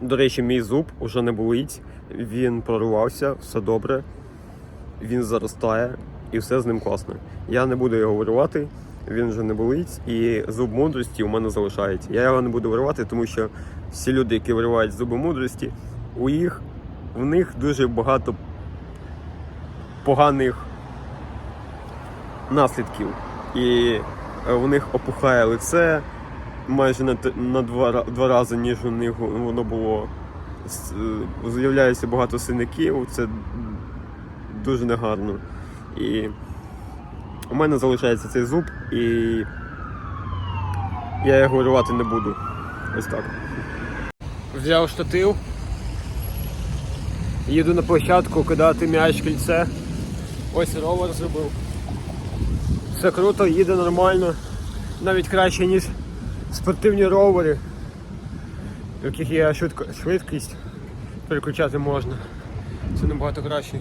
До речі, мій зуб уже не болить, він прорвався, все добре, він заростає і все з ним класно. Я не буду його виривати, він вже не болить, і зуб мудрості у мене залишається. Я його не буду виривати, тому що всі люди, які виривають зуби мудрості, у їх в них дуже багато поганих наслідків. І е, у них опухає лице майже на, на два, два рази, ніж у них воно було. Е, З'являється багато синяків, це дуже негарно. І у мене залишається цей зуб, і я його виривати не буду. Ось так. Взяв штатив. Їду на площадку кидати м'яч кільце. Ось ровер зробив. Все круто, їде нормально. Навіть краще, ніж спортивні ровери, в яких є швидкість, переключати можна. Це набагато краще.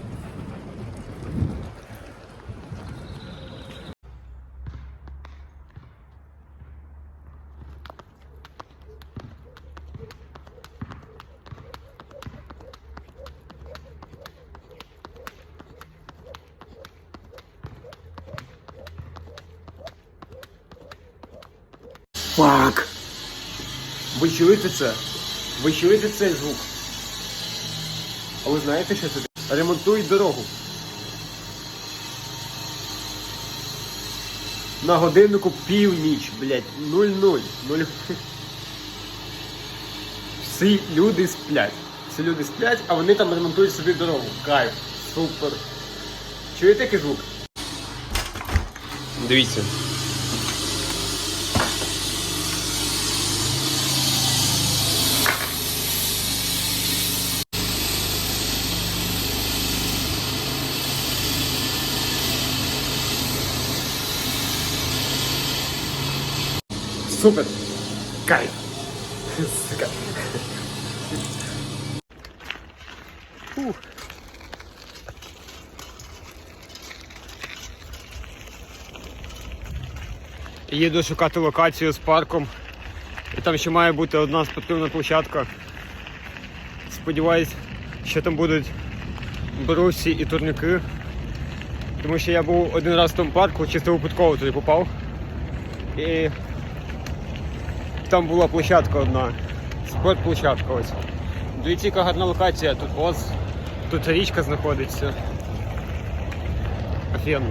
Чуєте це? Ви цей звук? А ви знаєте, що це? Ремонтують дорогу. На годиннику північ, блядь, 0-0. 0. Всі люди сплять. Всі люди сплять, а вони там ремонтують собі дорогу. Кайф. Супер. Чуєте який звук? Дивіться. Супер! Кайф! Сука. Фух. Їду шукати локацію з парком. І там ще має бути одна спортивна площадка. Сподіваюсь, що там будуть брусі і турніки. Тому що я був один раз в тому парку, чисто випадково туди попав. І там була площадка одна. Спортплощадка ось. Дивіться, гарна локація. Тут ось, тут річка знаходиться. Офігенно.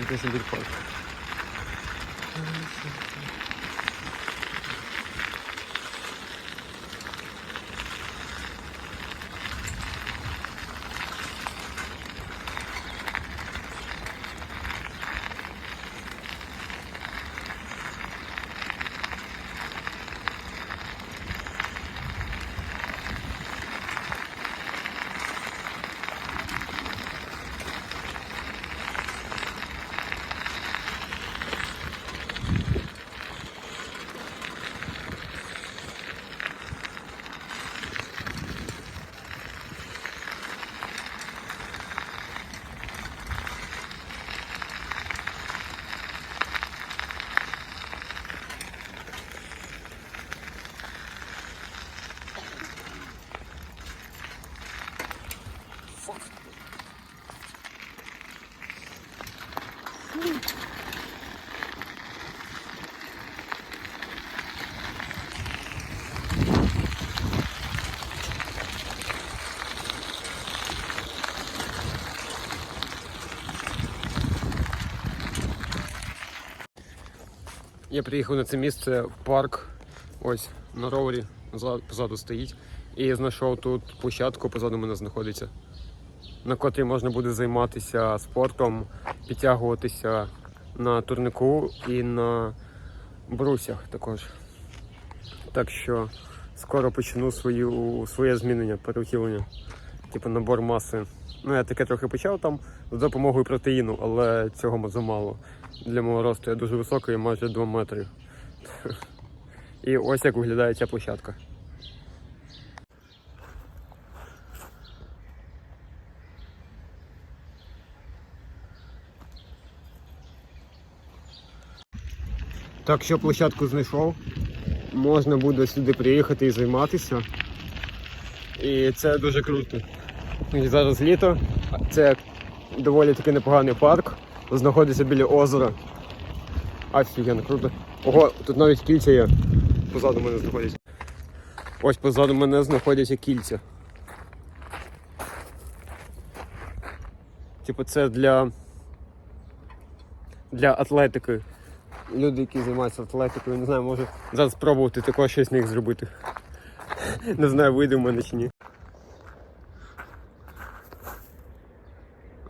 Якийсь парк. Я приїхав на це місце в парк. Ось на ровері позаду стоїть. І знайшов тут площадку, позаду мене знаходиться, на котрій можна буде займатися спортом, підтягуватися на турнику і на брусях також. Так що скоро почну свою, своє змінення, переутілення, типу набор маси. Ну, я таке трохи почав там з допомогою протеїну, але цього замало. Для мого росту я дуже високий, майже 2 метри. І ось як виглядає ця площадка. Так що площадку знайшов, можна буде сюди приїхати і займатися. І це дуже круто. І зараз літо, це доволі таки непоганий парк, знаходиться біля озера. Офігенно круто. Ого, тут навіть кільця є. Позаду мене знаходяться. Ось позаду мене знаходяться кільця. Типу це для. Для атлетики. Люди, які займаються атлетикою, не знаю, може зараз спробувати також щось з них зробити. Не знаю, вийде в мене чи ні.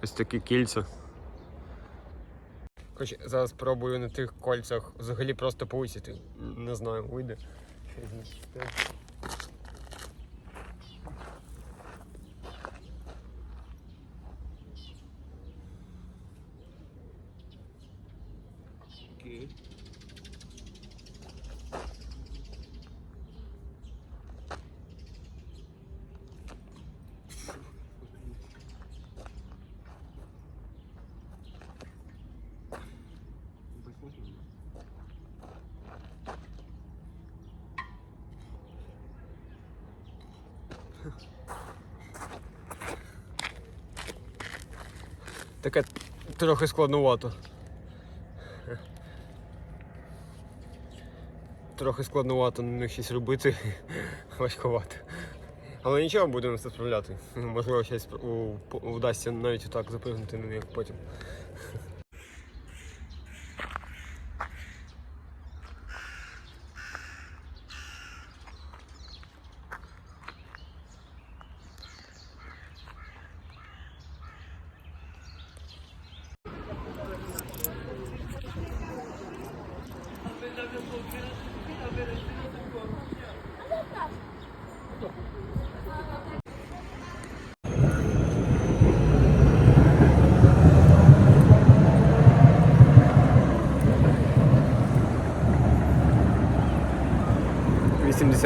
Ось такі кільця. Коротше, зараз спробую на тих кольцях взагалі просто повисіти. Не знаю, вийде. Таке трохи складновато. Трохи складновато на них щось робити, важкувато. Але нічого, будемо все справляти. Можливо, щось вдасться навіть отак запригнути на них потім. –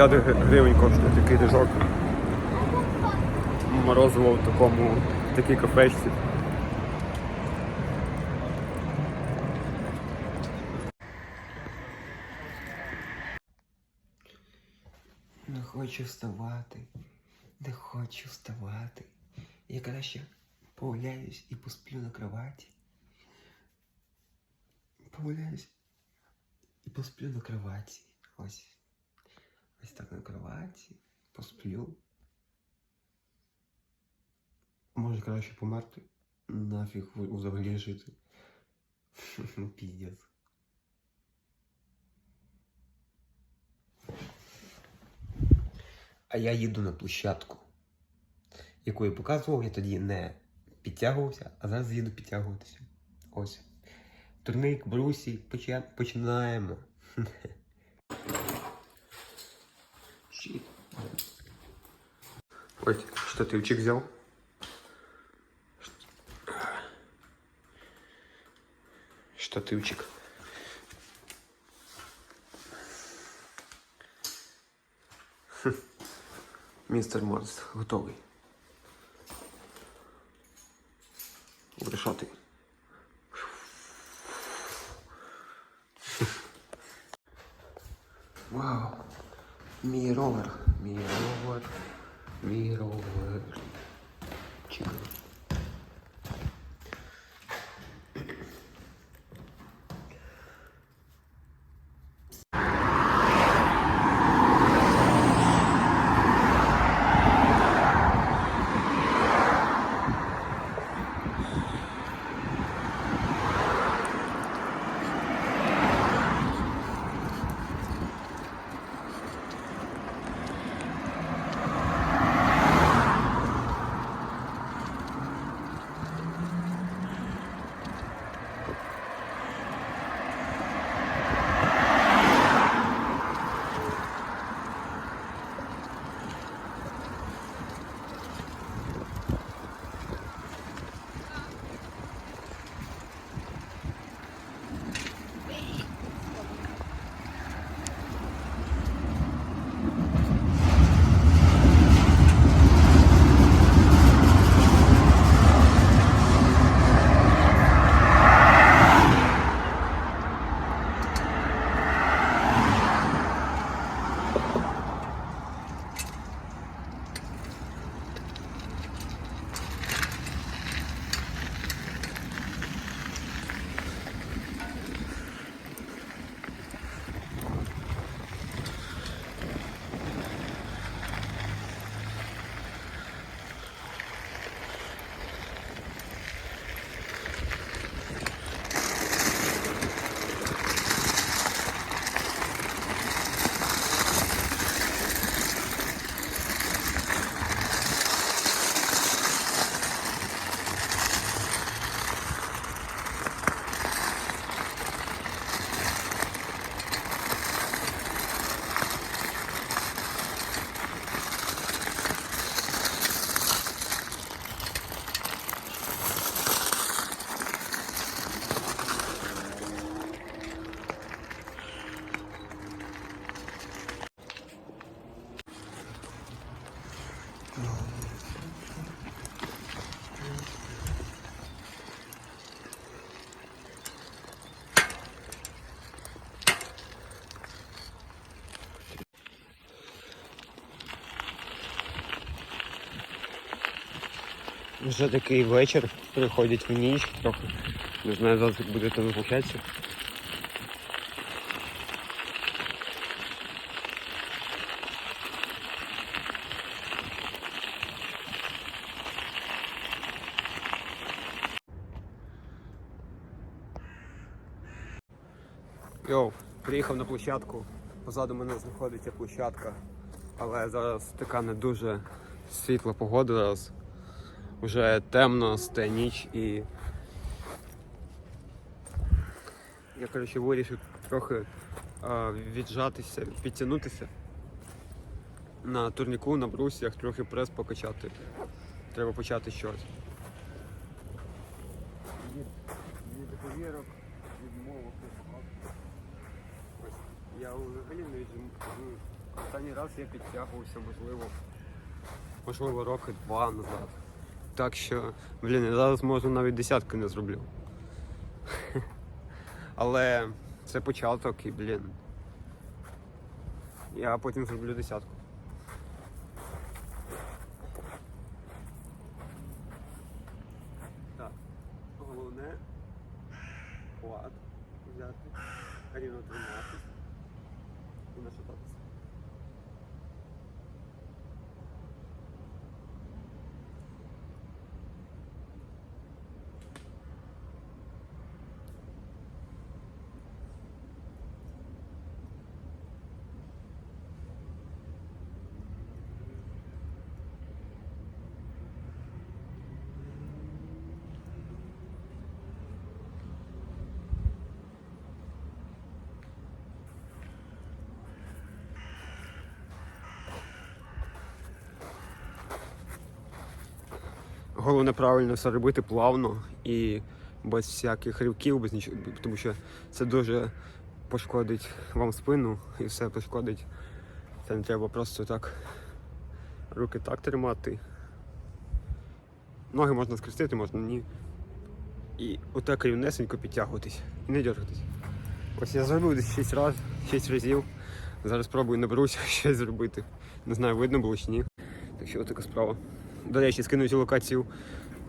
80 гривень коштує такий рижок. Морозиво в такому, в такій кафешці. Не хочу вставати, не хочу вставати. Я краще погуляюсь і посплю на кроваті. Погуляюсь і посплю на кроваті. Ось. Ось так на кроваті. Посплю. Може краще померти? Нафіг взагалі жити. Піздець. А я їду на площадку, яку я показував, я тоді не підтягувався, а зараз їду підтягуватися. Ось. Турник, брусі, починаємо. Щит. Ось штативчик взяв. Штативчик. Хм. Містер Марс готовий. Вирішати. Вау. Мій ровер. Мій. Вже такий вечір, приходить в ніч трохи. Не знаю, як буде там виключатися. Йоу, приїхав на площадку. Позаду мене знаходиться площадка. Але зараз така не дуже світла погода зараз. Вже темно, стає ніч і. Я коротше вирішив трохи а, віджатися, підтягнутися на турніку, на брусьях, трохи прес покачати. Треба почати щось. Я взагалі не віджиму. Останній раз я підтягувався, можливо, можливо, роки два назад так що, блін, я зараз можу навіть десятки не зроблю. Але це початок і, блін. Я потім зроблю десятку. Так, головне. Хват. Взяти. Рівно 13. Головне правильно все робити плавно і без всяких ривків, без нічого, тому що це дуже пошкодить вам спину і все пошкодить. Це не треба просто так руки так тримати. Ноги можна скрестити, можна ні. І отак рівнесенько підтягуватись і не дергатись. Ось я зробив десь 6 разів, 6 разів. Зараз спробую наберуся щось зробити. Не знаю, видно було чи ні. Так що така справа. До речі, скину цю локацію,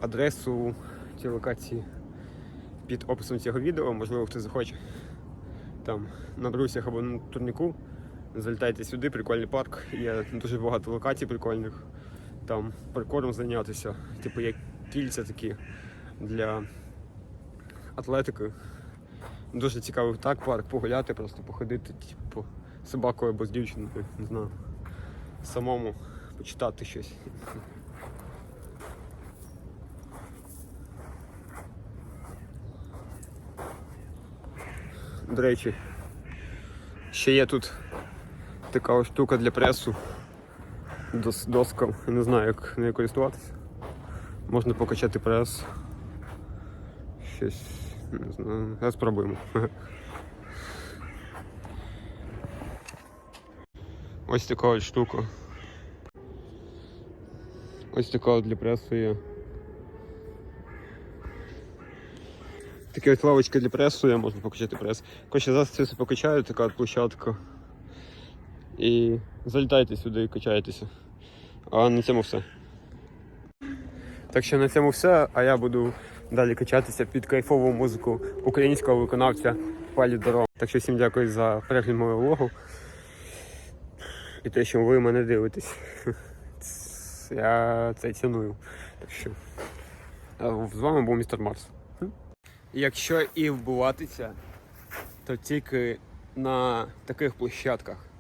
адресу цієї локації під описом цього відео, можливо, хтось захоче. Там на брусях або на турніку. Залітайте сюди, прикольний парк. Є дуже багато локацій прикольних. Там паркуром зайнятися. Типу є кільця такі для атлетики. Дуже цікавий так парк, погуляти, просто походити, типу, собакою або з дівчиною, не знаю. Самому почитати щось. До речі, ще є тут така ось штука для пресу. Дос, доска. Не знаю, як нею користуватися. Можна покачати прес. Щось. Не знаю. Зараз спробуємо. Ось така ось штука. Ось така для пресу є. Такі ось лавочки для пресу є, можна покачати прес. Коротше, зараз це все покачаю, така от площадка. І залітайте сюди і качайтеся. А на цьому все. Так що на цьому все, а я буду далі качатися під кайфову музику українського виконавця Палі Доро. Так що всім дякую за перегляд мого влогу. І те, що ви мене дивитесь. Я це ціную. Так що з вами був містер Марс. Якщо і вбиватися, то тільки на таких площадках.